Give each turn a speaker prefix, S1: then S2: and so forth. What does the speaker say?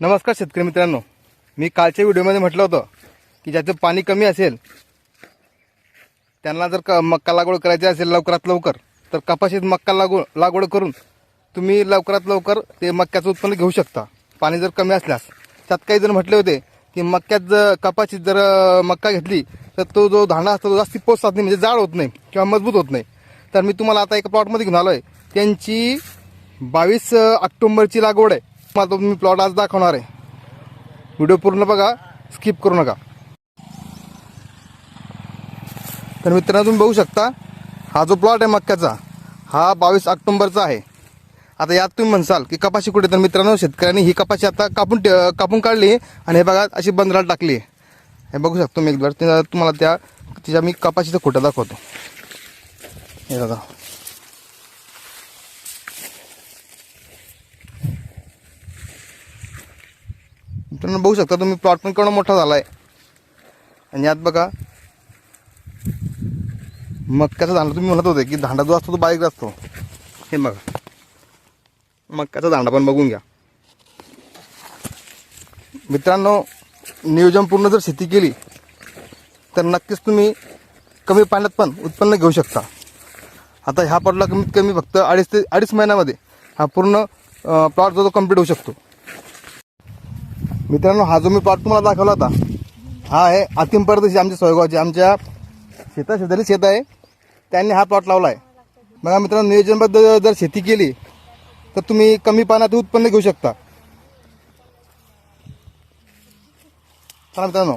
S1: नमस्कार शेतकरी मित्रांनो. मी कालच्या व्हिडिओमध्ये म्हटलं होतं की ज्याचं पाणी कमी असेल त्यांना जर क मक्का लागवड करायची असेल लवकरात लवकर तर कपाशीत मक्का लागवड लागवड करून तुम्ही लवकरात लवकर ते मक्याचं उत्पन्न घेऊ शकता. पाणी जर कमी असल्यास. त्यात काही जण म्हटले होते की मक्यात जर कपाशीत जर मक्का घेतली तर तो जो धांडा असतो तो जास्ती पोचतात नाही म्हणजे जाड होत नाही किंवा मजबूत होत नाही. तर मी तुम्हाला आता एका प्लॉटमध्ये घेऊन आलो आहे त्यांची बावीस ऑक्टोंबरची लागवड आहे. माझा तो मी प्लॉट आज दाखवणार आहे. व्हिडिओ पूर्ण बघा स्किप करू नका. तर मित्रांनो तुम्ही बघू शकता हा जो प्लॉट आहे मक्क्याचा हा बावीस ऑक्टोंबरचा आहे. आता यात तुम्ही म्हणसाल की कपाशी कुठे तर मित्रांनो शेतकऱ्यांनी ही कपाशी आता कापून कापून काढली आणि हे बघा अशी बंदरात टाकली हे बघू शकतो मी एकदा. तुम्हाला त्या तिच्या मी कपाशीचं खोटा दाखवतो. हे दादा मित्रांनो बघू शकता तुम्ही प्लॉट पण केवढा मोठा झाला आहे आणि यात बघा मक्याचा दांडा तुम्ही म्हणत होते की दांडा जो असतो तो बारीक असतो. हे बघा मक्याचा दांडा पण बघून घ्या. मित्रांनो नियोजनपूर्ण जर शेती केली तर नक्कीच तुम्ही कमी पाण्यात पण उत्पन्न घेऊ शकता. आता ह्या प्लॉटला कमीत कमी फक्त अडीच ते अडीच महिन्यामध्ये हा पूर्ण प्लॉट जो तो कंप्लीट होऊ शकतो. मित्रांनो हा जो मी प्लॉट तुम्हाला दाखवला होता हा आहे अतिम परदेशी आमच्या सोयगावचे आमच्या शेता शेजारी शेत आहे. त्यांनी हा प्लॉट लावला आहे बघा मित्रांनो नियोजनबद्ध जर शेती केली तर तुम्ही कमी पाण्यात उत्पन्न घेऊ शकता. चला मित्रांनो